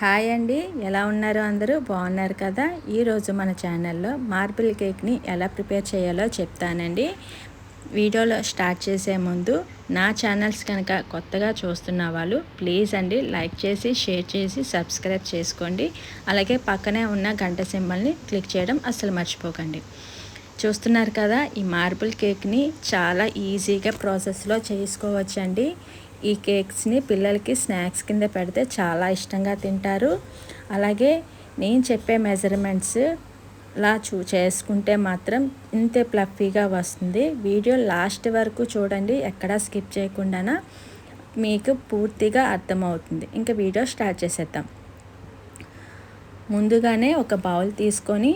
Hi అండి. ఎలా ఉన్నారు అందరూ? బాగున్నారు కదా? ఈరోజు మన ఛానల్లో మార్బుల్ కేక్ని ఎలా ప్రిపేర్ చేయాలో చెప్తానండి. వీడియోలో స్టార్ట్ చేసే ముందు నా ఛానల్స్ కనుక కొత్తగా చూస్తున్న వాళ్ళు ప్లీజ్ అండి లైక్ చేసి షేర్ చేసి సబ్స్క్రైబ్ చేసుకోండి. అలాగే పక్కనే ఉన్న గంట సింబల్ని క్లిక్ చేయడం అస్సలు మర్చిపోకండి. చూస్తున్నారు కదా ఈ మార్బుల్ కేక్ని చాలా ఈజీగా ప్రాసెస్లో చేసుకోవచ్చండి. ఈ కేక్స్ని పిల్లలకి స్నాక్స్ కింద పెడితే చాలా ఇష్టంగా తింటారు. అలాగే నేను చెప్పే మెజర్మెంట్స్ లా చూ చేసుకుంటే మాత్రం ఇంతే ప్లఫీగా వస్తుంది. వీడియో లాస్ట్ వరకు చూడండి ఎక్కడా స్కిప్ చేయకుండా మీకు పూర్తిగా అర్థమవుతుంది. ఇంకా వీడియో స్టార్ట్ చేసేద్దాం. ముందుగానే ఒక బౌల్ తీసుకొని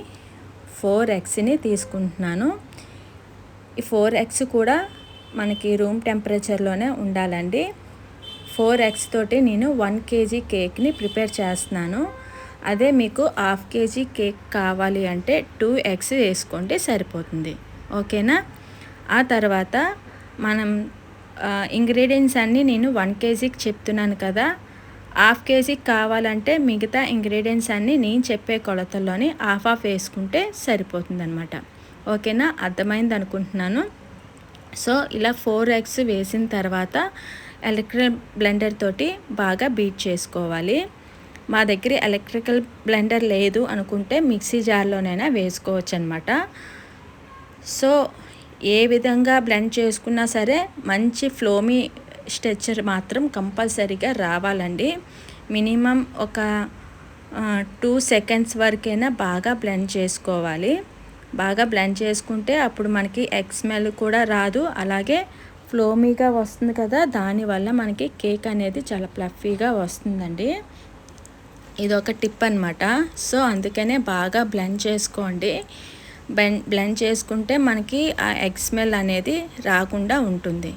ఫోర్ ఎగ్స్ని తీసుకుంటున్నాను. ఈ ఫోర్ ఎగ్స్ కూడా మనకి రూమ్ టెంపరేచర్లోనే ఉండాలండి. ఫోర్ ఎగ్స్ తోటి నేను వన్ కేజీ కేక్ని ప్రిపేర్ చేస్తున్నాను. అదే మీకు హాఫ్ కేజీ కేక్ కావాలి అంటే టూ ఎగ్స్ వేసుకోండి సరిపోతుంది. ఓకేనా? ఆ తర్వాత మనం ఇంగ్రీడియంట్స్ అన్నీ నేను వన్ కేజీకి చెప్తున్నాను కదా. హాఫ్ కేజీకి కావాలంటే మిగతా ఇంగ్రీడియంట్స్ అన్నీ నేను చెప్పే కొలతల్లోని హాఫ్ హాఫ్ వేసుకుంటే సరిపోతుంది అనమాట ఓకేనా? అర్థమైంది అనుకుంటున్నాను సో ఇలా ఫోర్ ఎగ్స్ వేసిన తర్వాత ఎలక్ట్రికల్ బ్లెండర్ తోటి బాగా బీట్ చేసుకోవాలి. మా దగ్గర ఎలక్ట్రికల్ బ్లెండర్ లేదు అనుకుంటే మిక్సీ జార్లోనైనా వేసుకోవచ్చు అనమాట సో ఏ విధంగా బ్లెండ్ చేసుకున్నా సరే మంచి ఫ్లోమీ స్ట్రెచ్చర్ మాత్రం కంపల్సరీగా రావాలండి. మినిమం ఒక టూ సెకండ్స్ వరకైనా బాగా బ్లెండ్ చేసుకోవాలి. బాగా బ్లెండ్ చేసుకుంటే అప్పుడు మనకి ఎగ్ స్మెల్ కూడా రాదు. అలాగే ఫ్లోమీగా వస్తుంది కదా దానివల్ల మనకి కేక్ అనేది చాలా ప్లఫీగా వస్తుందండి. ఇది ఒక టిప్ అనమాట సో అందుకనే బాగా బ్లెండ్ చేసుకోండి. బ్లెండ్ చేసుకుంటే మనకి ఆ ఎగ్ స్మెల్ అనేది రాకుండా ఉంటుంది.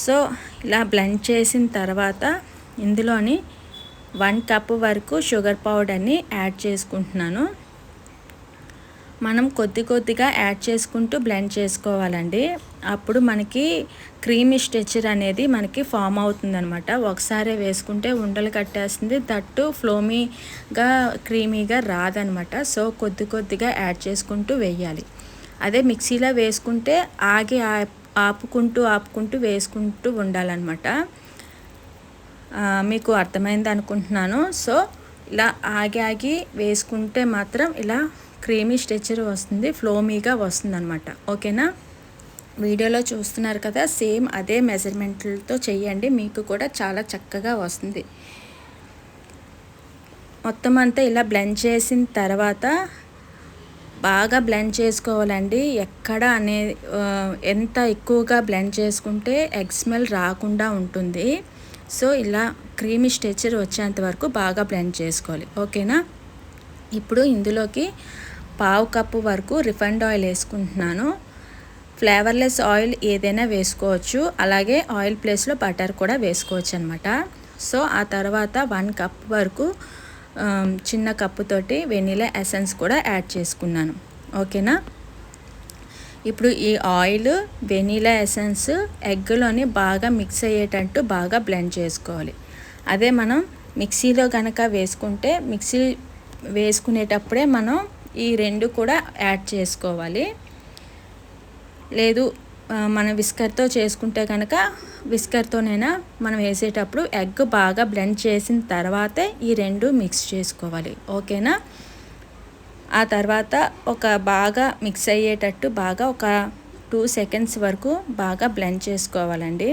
సో ఇలా బ్లెండ్ చేసిన తర్వాత ఇందులోని వన్ కప్ వరకు షుగర్ పౌడర్ని యాడ్ చేసుకుంటున్నాను. మనం కొద్ది కొద్దిగా యాడ్ చేసుకుంటూ బ్లెండ్ చేసుకోవాలండి. అప్పుడు మనకి క్రీమీ స్టెచర్ అనేది మనకి ఫామ్ అవుతుందనమాట ఒకసారి వేసుకుంటే ఉండలు కట్టేస్తుంది. తట్టు ఫ్లోమీగా క్రీమీగా రాదనమాట సో కొద్ది కొద్దిగా యాడ్ చేసుకుంటూ వేయాలి. అదే మిక్సీలో వేసుకుంటే ఆగి ఆపుకుంటూ ఆపుకుంటూ వేసుకుంటూ ఉండాలన్నమాట. మీకు అర్థమైంది అనుకుంటున్నాను సో ఇలా ఆగి ఆగి వేసుకుంటే మాత్రం ఇలా క్రీమీ స్ట్రెచర్ వస్తుంది ఫ్లోమీగా వస్తుంది అనమాట ఓకేనా? వీడియోలో చూస్తున్నారు కదా సేమ్ అదే మెజర్మెంట్లతో చేయండి మీకు కూడా చాలా చక్కగా వస్తుంది. మొత్తం అంతా ఇలా బ్లెండ్ చేసిన తర్వాత బాగా బ్లెండ్ చేసుకోవాలండి. ఎక్కడ అనే ఎంత ఎక్కువగా బ్లెండ్ చేసుకుంటే ఎగ్ స్మెల్ రాకుండా ఉంటుంది. సో ఇలా క్రీమీ స్ట్రెచర్ వచ్చేంత వరకు బాగా బ్లెండ్ చేసుకోవాలి. ఓకేనా? ఇప్పుడు ఇందులోకి పావు కప్పు వరకు రిఫైండ్ ఆయిల్ వేసుకుంటున్నాను. ఫ్లేవర్లెస్ ఆయిల్ ఏదైనా వేసుకోవచ్చు. అలాగే ఆయిల్ ప్లేస్లో బటర్ కూడా వేసుకోవచ్చు అనమాట సో ఆ తర్వాత వన్ కప్ వరకు చిన్న కప్పుతోటి వెనీలా ఎసెన్స్ కూడా యాడ్ చేసుకున్నాను. ఓకేనా? ఇప్పుడు ఈ ఆయిల్ వెనీలా ఎసెన్స్ ఎగ్లోని బాగా మిక్స్ అయ్యేటట్టు బాగా బ్లెండ్ చేసుకోవాలి. అదే మనం మిక్సీలో కనుక వేసుకుంటే మిక్సీ వేసుకునేటప్పుడే మనం ఈ రెండు కూడా యాడ్ చేసుకోవాలి. లేదు మన విస్కర్తో చేసుకుంటే కనుక విస్కర్తోనైనా మనం వేసేటప్పుడు ఎగ్ బాగా బ్లెండ్ చేసిన తర్వాతే ఈ రెండు మిక్స్ చేసుకోవాలి. ఓకేనా? ఆ తర్వాత ఒక బాగా మిక్స్ అయ్యేటట్టు బాగా ఒక టూ సెకండ్స్ వరకు బాగా బ్లెండ్ చేసుకోవాలండి.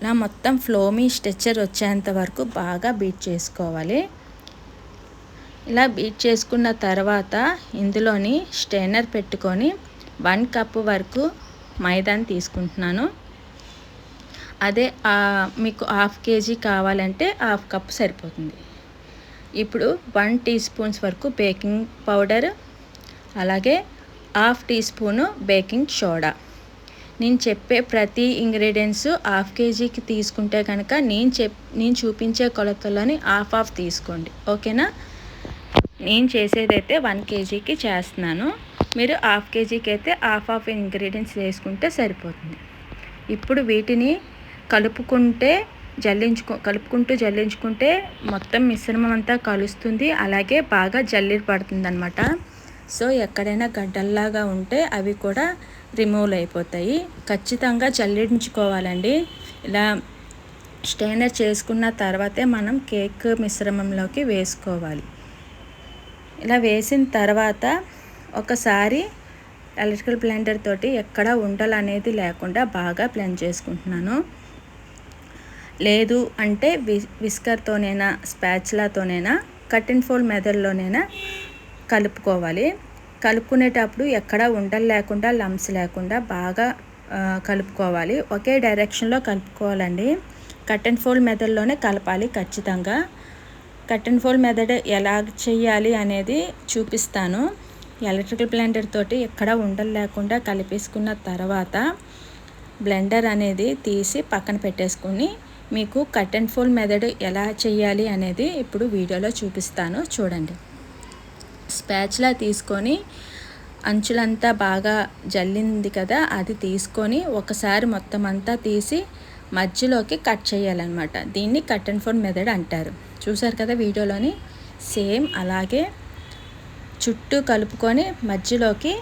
ఇలా మొత్తం ఫ్లోమీ స్ట్రెచ్చర్ వచ్చేంత వరకు బాగా బీట్ చేసుకోవాలి. ఇలా బీట్ చేసుకున్న తర్వాత ఇందులోని స్టెయినర్ పెట్టుకొని వన్ కప్ వరకు మైదాని తీసుకుంటున్నాను. అదే మీకు హాఫ్ కేజీ కావాలంటే హాఫ్ కప్ సరిపోతుంది. ఇప్పుడు వన్ టీ స్పూన్స్ వరకు బేకింగ్ పౌడర్ అలాగే half teaspoon baking soda. నేను చెప్పే ప్రతి ఇంగ్రీడియంట్స్ హాఫ్ కేజీకి తీసుకుంటే కనుక నేను చెప్ నేను చూపించే కొలతలోని హాఫ్ హాఫ్ తీసుకోండి. ఓకేనా? నేను చేసేదైతే వన్ కేజీకి చేస్తున్నాను. మీరు హాఫ్ కేజీకి అయితే హాఫ్ హాఫ్ ఇంగ్రీడియంట్స్ వేసుకుంటే సరిపోతుంది. ఇప్పుడు వీటిని కలుపుకుంటే జల్లించుకో కలుపుకుంటూ జల్లించుకుంటే మొత్తం మిశ్రమం అంతా కలుస్తుంది. అలాగే బాగా జల్లి పడుతుంది అనమాట సో ఎక్కడైనా గడ్డల్లాగా ఉంటే అవి కూడా రిమూవ్ అయిపోతాయి. ఖచ్చితంగా జల్లించుకోవాలండి. ఇలా స్టైనర్ చేసుకున్న తర్వాతే మనం కేక్ మిశ్రమంలోకి వేసుకోవాలి. ఇలా వేసిన తర్వాత ఒకసారి ఎలక్ట్రికల్ బ్లెండర్ తోటి ఎక్కడ ఉండలు అనేది లేకుండా బాగా బ్లెండ్ చేసుకుంటున్నాను. లేదు అంటే వి విస్కర్తోనైనా స్పాచ్లాతోనైనా కట్ అండ్ ఫోల్డ్ మెథడ్లోనైనా కలుపుకోవాలి. కలుపుకునేటప్పుడు ఎక్కడ ఉండలు లేకుండా లంప్స్ లేకుండా బాగా కలుపుకోవాలి. ఒకే డైరెక్షన్లో కలుపుకోవాలండి. కట్ అండ్ ఫోల్డ్ మెథడ్లోనే కలపాలి ఖచ్చితంగా. కట్ అండ్ ఫోల్డ్ మెథడ్ ఎలా చేయాలి అనేది చూపిస్తాను. ఎలక్ట్రికల్ బ్లెండర్ తోటి ఎక్కడ ఉండలు లేకుండా కలిపేసుకున్న తర్వాత బ్లెండర్ అనేది తీసి పక్కన పెట్టేసుకుని మీకు కట్ అండ్ ఫోల్డ్ మెథడ్ ఎలా చేయాలి అనేది ఇప్పుడు వీడియోలో చూపిస్తాను. చూడండి. స్పాచ్లా తీసుకొని అంచులంతా బాగా జల్లింది కదా అది తీసుకొని ఒకసారి మొత్తం అంతా తీసి మధ్యలోకి కట్ చేయాలన్నమాట దీన్ని కట్ అండ్ ఫోల్ మెథడ్ అంటారు. చూసారు కదా వీడియోలోని? సేమ్ అలాగే చుట్టూ కలుపుకొని మధ్యలోకి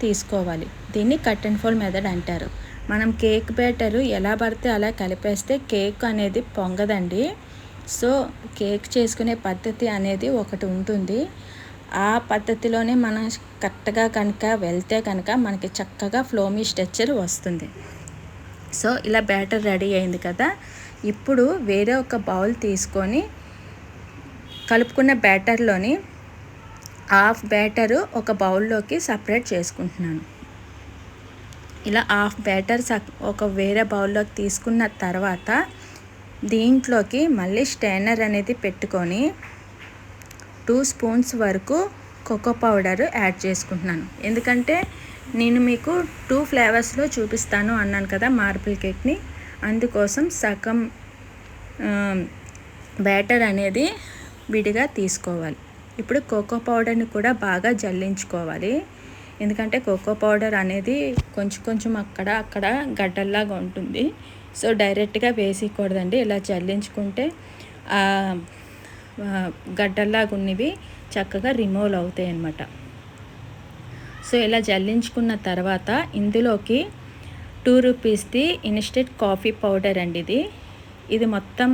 తీసుకోవాలి. దీన్ని కట్ అండ్ ఫోల్ మెథడ్ అంటారు. మనం కేక్ బ్యాటర్ ఎలా పడితే అలా కలిపేస్తే కేక్ అనేది పొంగదండి. సో కేక్ చేసుకునే పద్ధతి అనేది ఒకటి ఉంటుంది. ఆ పద్ధతిలోనే మనం కరెక్ట్గా కనుక వెళ్తే కనుక మనకి చక్కగా ఫ్లోమీ స్ట్రక్చర్ వస్తుంది. సో ఇలా బ్యాటర్ రెడీ అయింది కదా. ఇప్పుడు వేరే ఒక బౌల్ తీసుకొని కలుపుకున్న బ్యాటర్లోని హాఫ్ బ్యాటరు ఒక బౌల్లోకి సపరేట్ చేసుకుంటున్నాను. ఇలా హాఫ్ బ్యాటర్ ఒక వేరే బౌల్లోకి తీసుకున్న తర్వాత దీంట్లోకి మళ్ళీ స్టైనర్ అనేది పెట్టుకొని టూ స్పూన్స్ వరకు కోకో పౌడర్ యాడ్ చేసుకుంటున్నాను. ఎందుకంటే నేను మీకు టూ ఫ్లేవర్స్లో చూపిస్తాను అన్నాను కదా మార్బుల్ కేక్ని. అందుకోసం సగం బ్యాటర్ అనేది విడిగా తీసుకోవాలి. ఇప్పుడు కోకో పౌడర్ని కూడా బాగా జల్లించుకోవాలి. ఎందుకంటే కోకో పౌడర్ అనేది కొంచెం కొంచెం అక్కడ అక్కడ గడ్డల్లాగా ఉంటుంది. సో డైరెక్ట్గా వేసేయకూడదండి ఇలా జల్లించుకుంటే గడ్డల్లాగా ఉన్నవి చక్కగా రిమూవ్ అవుతాయి అన్నమాట సో ఇలా జల్లించుకున్న తర్వాత ఇందులోకి టూ రూపీస్ది ఇన్స్టెంట్ కాఫీ పౌడర్ అండి ఇది. ఇది మొత్తం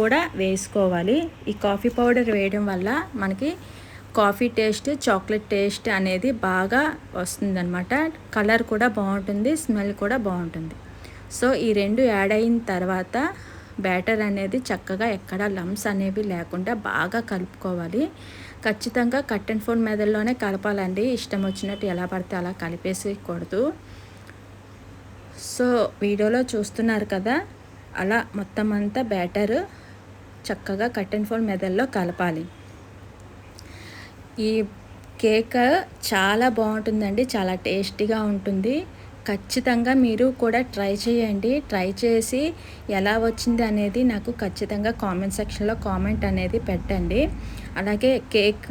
కూడా వేసుకోవాలి. ఈ కాఫీ పౌడర్ వేయడం వల్ల మనకి కాఫీ టేస్ట్ చాక్లెట్ టేస్ట్ అనేది బాగా వస్తుందన్నమాట. కలర్ కూడా బాగుంటుంది స్మెల్ కూడా బాగుంటుంది. సో ఈ రెండు యాడ్ అయిన తర్వాత బ్యాటర్ అనేది చక్కగా ఎక్కడ లమ్స్ అనేవి లేకుండా బాగా కలుపుకోవాలి. ఖచ్చితంగా కట్ అండ్ ఫోన్ మెదడులోనే కలపాలండి. ఇష్టం వచ్చినట్టు ఎలా పడితే అలా కలిపేసేయకూడదు. సో వీడియోలో చూస్తున్నారు కదా? అలా మొత్తం అంతా బ్యాటర్ చక్కగా కట్ అండ్ ఫోన్ మెదడులో కలపాలి. ఈ కేక్ చాలా బాగుంటుందండి చాలా టేస్టీగా ఉంటుంది. ఖచ్చితంగా మీరు కూడా ట్రై చేయండి. ట్రై చేసి ఎలా వచ్చింది అనేది నాకు ఖచ్చితంగా కామెంట్ సెక్షన్లో కామెంట్ అనేది పెట్టండి. అలాగే కేక్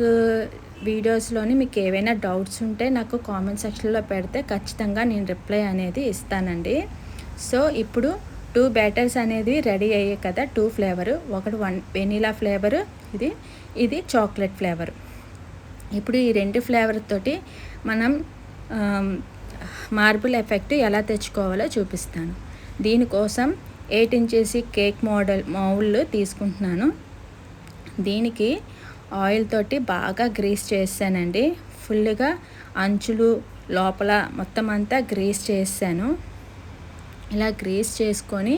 వీడియోస్లోని మీకు ఏవైనా డౌట్స్ ఉంటే నాకు కామెంట్ సెక్షన్లో పెడితే ఖచ్చితంగా నేను రిప్లై అనేది ఇస్తానండి. సో ఇప్పుడు టూ బ్యాటర్స్ అనేది రెడీ అయ్యాయి కదా టూ ఫ్లేవరు. ఒకటి వన్ వెనీలా ఫ్లేవరు ఇది ఇది చాక్లెట్ ఫ్లేవర్. ఇప్పుడు ఈ రెండు ఫ్లేవర్ తోటి మనం మార్బుల్ ఎఫెక్ట్ ఎలా తెచ్చుకోవాలో చూపిస్తాను. దీనికోసం ఎయిట్ ఇంచెస్ కేక్ మోడల్ మౌళ్ళు తీసుకుంటున్నాను. దీనికి ఆయిల్ తోటి బాగా గ్రీస్ చేసానండి ఫుల్గా అంచులు లోపల మొత్తం అంతా గ్రీస్ చేసాను ఇలా గ్రీస్ చేసుకొని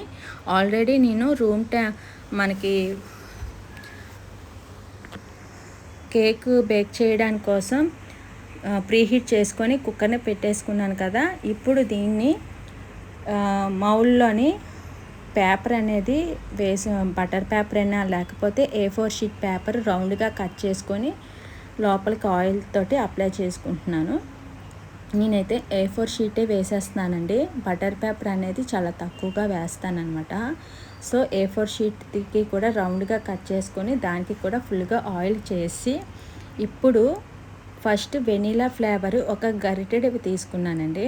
ఆల్రెడీ నేను రూమ్ టె మనకి కేక్ బేక్ చేయడానికి కోసం ప్రీహీట్ చేసుకొని కుక్కర్ని పెట్టేసుకున్నాను కదా. ఇప్పుడు దీన్ని మౌల్లోని పేపర్ అనేది వేసి బటర్ పేపర్ అయినా లేకపోతే ఏ ఫోర్ షీట్ పేపర్ రౌండ్గా కట్ చేసుకొని లోపలికి ఆయిల్ తోటి అప్లై చేసుకుంటున్నాను. నేనైతే ఏ ఫోర్ షీటే వేసేస్తున్నానండి. బటర్ పేపర్ అనేది చాలా తక్కువగా వేస్తానమాట సో ఏ ఫోర్ షీట్కి కూడా రౌండ్గా కట్ చేసుకొని దానికి కూడా ఫుల్గా ఆయిల్ చేసి ఇప్పుడు ఫస్ట్ వెనీలా ఫ్లేవర్ ఒక గరిటెడ్ తీసుకున్నానండి.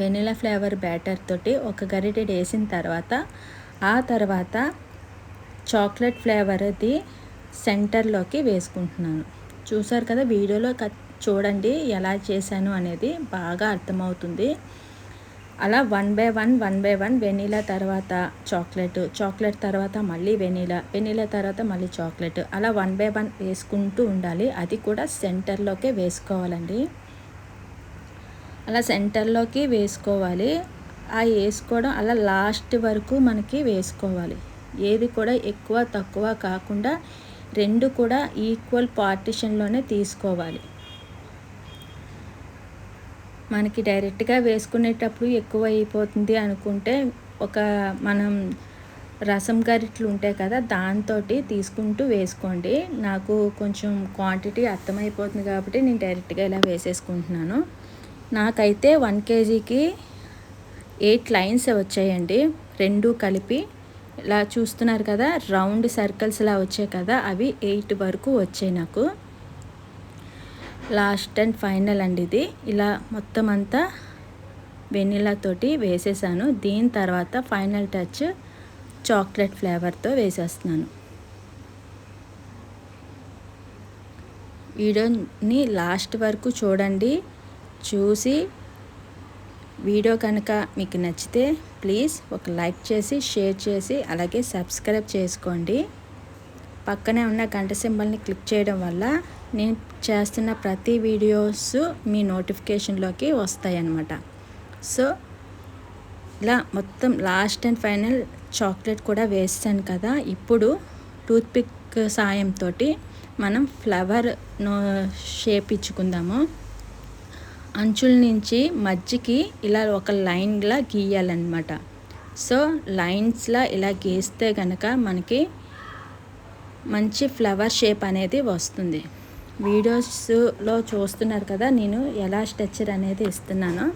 వెనీలా ఫ్లేవర్ బ్యాటర్ తోటి ఒక గరిటెడ్ వేసిన తర్వాత ఆ తర్వాత చాక్లెట్ ఫ్లేవర్ది సెంటర్లోకి వేసుకుంటున్నాను. చూసారు కదా వీడియోలో చూడండి ఎలా చేశాను అనేది బాగా అర్థమవుతుంది. అలా one by one one by one vanilla తర్వాత చాక్లెట్ చాక్లెట్ తర్వాత మళ్ళీ వెనీలా వెనీలా తర్వాత మళ్ళీ చాక్లెట్ అలా వన్ బై వన్ వేసుకుంటూ ఉండాలి. అది కూడా సెంటర్లోకే వేసుకోవాలండి. అలా సెంటర్లోకి వేసుకోవాలి. ఆ వేసుకోవడం అలా లాస్ట్ వరకు మనకి వేసుకోవాలి. ఏది కూడా ఎక్కువ తక్కువ కాకుండా రెండు కూడా ఈక్వల్ పార్టిషన్లోనే తీసుకోవాలి. మనకి డైరెక్ట్గా వేసుకునేటప్పుడు ఎక్కువ అయిపోతుంది అనుకుంటే ఒక మనం రసం గరిట్లు ఉంటాయి కదా దాంతో తీసుకుంటూ వేసుకోండి. నాకు కొంచెం క్వాంటిటీ అర్థమైపోతుంది కాబట్టి నేను డైరెక్ట్గా ఇలా వేసేసుకుంటున్నాను. నాకైతే వన్ కేజీకి ఎయిట్ లైన్స్ వచ్చాయండి. రెండు కలిపి ఇలా చూస్తున్నారు కదా రౌండ్ సర్కిల్స్ ఇలా వచ్చాయి కదా అవి ఎయిట్ వరకు వచ్చాయి నాకు. లాస్ట్ అండ్ ఫైనల్ అండి ఇది. ఇలా మొత్తం అంతా వెనిలాతోటి వేసేసాను. దీని తర్వాత ఫైనల్ టచ్ చాక్లెట్ ఫ్లేవర్తో వేసేస్తున్నాను. వీడియోని లాస్ట్ వరకు చూడండి. చూసి వీడియో కనుక మీకు నచ్చితే ప్లీజ్ ఒక లైక్ చేసి షేర్ చేసి అలాగే సబ్స్క్రైబ్ చేసుకోండి. పక్కనే ఉన్న గంట సింబల్ని క్లిక్ చేయడం వల్ల నేను చేస్తున్న ప్రతి వీడియోస్ మీ నోటిఫికేషన్లోకి వస్తాయి అన్నమాట సో ఇలా మొత్తం లాస్ట్ అండ్ ఫైనల్ చాక్లెట్ కూడా వేస్తాను కదా. ఇప్పుడు టూత్పిక్ సాయంతో మనం ఫ్లవర్ షేప్ ఇచ్చుకుందాము. అంచుల నుంచి మధ్యకి ఇలా ఒక లైన్లా గీయాలన్నమాట. సో లైన్స్లా ఇలా గీస్తే కనుక మనకి మంచి ఫ్లవర్ షేప్ అనేది వస్తుంది. వీడియోస్లో చూస్తున్నారు కదా నేను ఎలా స్ట్రక్చర్ అనేది ఇస్తున్నానో.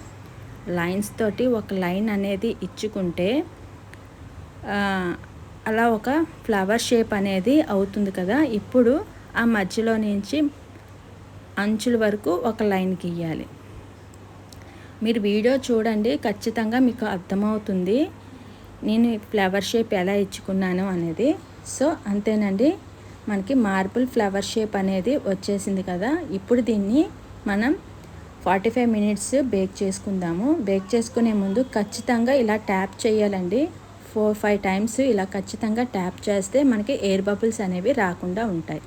లైన్స్ తోటి ఒక లైన్ అనేది ఇచ్చుకుంటే అలా ఒక ఫ్లవర్ షేప్ అనేది అవుతుంది కదా. ఇప్పుడు ఆ మధ్యలో నుంచి అంచుల వరకు ఒక లైన్ గీయాలి మీరు వీడియో చూడండి ఖచ్చితంగా మీకు అర్థమవుతుంది. నేను ఫ్లవర్ షేప్ ఎలా ఇచ్చుకున్నాను అనేది. సో అంతేనండి. మనకి మార్బుల్ ఫ్లవర్ షేప్ అనేది వచ్చేసింది కదా. ఇప్పుడు దీన్ని మనం ఫార్టీ ఫైవ్ మినిట్స్ బేక్ చేసుకుందాము. బేక్ చేసుకునే ముందు ఖచ్చితంగా ఇలా ట్యాప్ చేయాలండి. ఫోర్ ఫైవ్ టైమ్స్ ఇలా ఖచ్చితంగా ట్యాప్ చేస్తే మనకి ఎయిర్ బబుల్స్ అనేవి రాకుండా ఉంటాయి.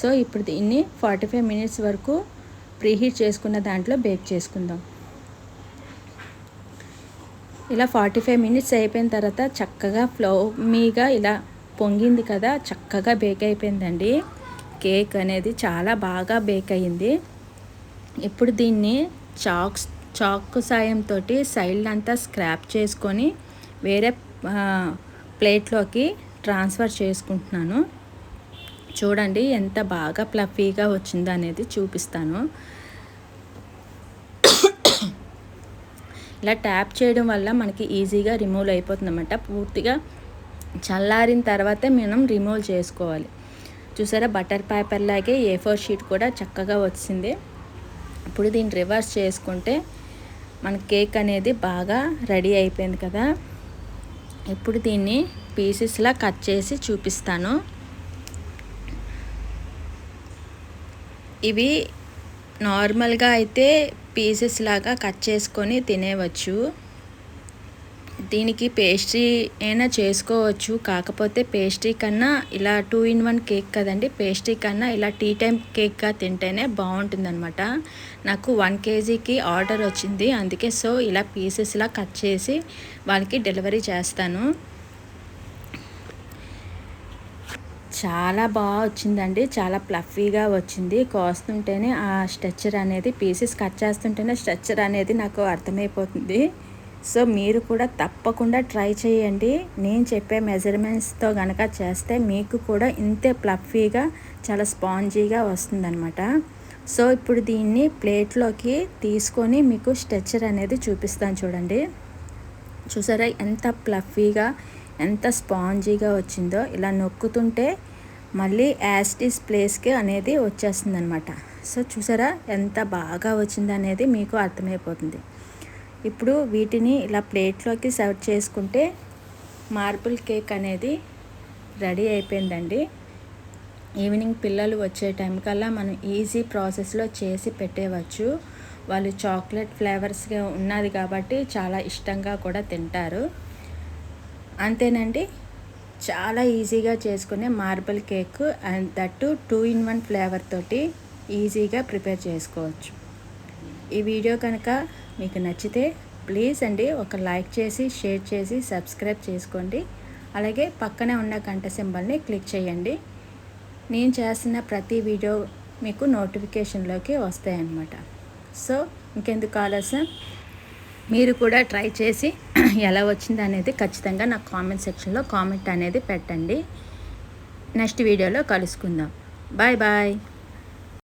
సో ఇప్పుడు దీన్ని ఫార్టీ ఫైవ్ మినిట్స్ వరకు ప్రీహీట్ చేసుకున్న దాంట్లో బేక్ చేసుకుందాం. ఇలా ఫార్టీ ఫైవ్ మినిట్స్ అయిపోయిన తర్వాత చక్కగా ఫ్లోమీగా ఇలా పొంగింది కదా చక్కగా బేక్ అయిపోయిందండి. కేక్ అనేది చాలా బాగా బేక్ అయ్యింది. ఇప్పుడు దీన్ని చాక్స్ చాక్ సాయంతో సైడ్ అంతా స్క్రాప్ చేసుకొని వేరే ప్లేట్లోకి ట్రాన్స్ఫర్ చేసుకుంటున్నాను. చూడండి ఎంత బాగా ప్లఫీగా వచ్చిందో అనేది చూపిస్తాను. ఇలా ట్యాప్ చేయడం వల్ల మనకి ఈజీగా రిమూవ్ అయిపోతుంది అన్నమాట పూర్తిగా చల్లారిన తర్వాతే మనం రిమూవ్ చేసుకోవాలి. చూసారా? బటర్ పేపర్ లాగే ఏ ఫోర్ షీట్ కూడా చక్కగా వచ్చింది. ఇప్పుడు దీన్ని రివర్స్ చేసుకుంటే మన కేక్ అనేది బాగా రెడీ అయిపోయింది కదా. ఇప్పుడు దీన్ని పీసెస్లా కట్ చేసి చూపిస్తాను. ఇవి నార్మల్గా అయితే పీసెస్ లాగా కట్ చేసుకొని తినేవచ్చు. దీనికి పేస్ట్రీ అయినా చేసుకోవచ్చు. కాకపోతే పేస్ట్రీ కన్నా ఇలా టూ ఇన్ వన్ కేక్ కదండి పేస్ట్రీ కన్నా ఇలా టీ టైం కేక్గా తింటేనే బాగుంటుందన్నమాట. నాకు వన్ కేజీకి ఆర్డర్ వచ్చింది. అందుకే సో ఇలా పీసెస్లా కట్ చేసి వాళ్ళకి డెలివరీ చేస్తాను. చాలా బాగా వచ్చిందండి. చాలా ప్లఫీగా వచ్చింది. కోస్తుంటేనే ఆ స్ట్రక్చర్ అనేది పీసెస్ కట్ చేస్తుంటేనే స్ట్రక్చర్ అనేది నాకు అర్థమైపోతుంది. సో మీరు కూడా తప్పకుండా ట్రై చేయండి. నేను చెప్పే మెజర్మెంట్స్తో కనుక చేస్తే మీకు కూడా ఇంతే ప్లఫీగా చాలా స్పాంజీగా వస్తుందన్నమాట. సో ఇప్పుడు దీన్ని ప్లేట్లోకి తీసుకొని మీకు స్ట్రెచ్చర్ అనేది చూపిస్తాను చూడండి. చూసారా ఎంత ప్లఫీగా ఎంత స్పాంజీగా వచ్చిందో? ఇలా నొక్కుతుంటే మళ్ళీ యాస్టిస్ ప్లేస్కి అనేది వచ్చేస్తుంది అనమాట సో చూసారా ఎంత బాగా వచ్చిందనేది మీకు అర్థమైపోతుంది. ఇప్పుడు వీటిని ఇలా ప్లేట్లోకి సర్వ్ చేసుకుంటే మార్బుల్ కేక్ అనేది రెడీ అయిపోయిందండి. ఈవినింగ్ పిల్లలు వచ్చే టైం కల్లా మనం ఈజీ ప్రాసెస్లో చేసి పెట్టేవచ్చు. వాళ్ళు చాక్లెట్ ఫ్లేవర్స్గా ఉన్నది కాబట్టి చాలా ఇష్టంగా కూడా తింటారు. అంతేనండి చాలా ఈజీగా చేసుకునే marble cake and that two in one flavour తోటి ఈజీగా ప్రిపేర్ చేసుకోవచ్చు. ఈ వీడియో కనుక మీకు నచ్చితే ప్లీజ్ అండి ఒక లైక్ చేసి షేర్ చేసి సబ్స్క్రైబ్ చేసుకోండి. అలాగే పక్కనే ఉన్న గంట సింబల్ని క్లిక్ చేయండి. నేను చేస్తున్న ప్రతి వీడియో మీకు నోటిఫికేషన్లోకి వస్తాయన్నమాట. సో ఇంకెందుకు ఆలస్యం? మీరు కూడా ట్రై చేసి ఎలా వచ్చింది అనేది ఖచ్చితంగా నా కామెంట్ సెక్షన్లో కామెంట్ అనేది పెట్టండి. నెక్స్ట్ వీడియోలో కలుసుకుందాం. Bye bye.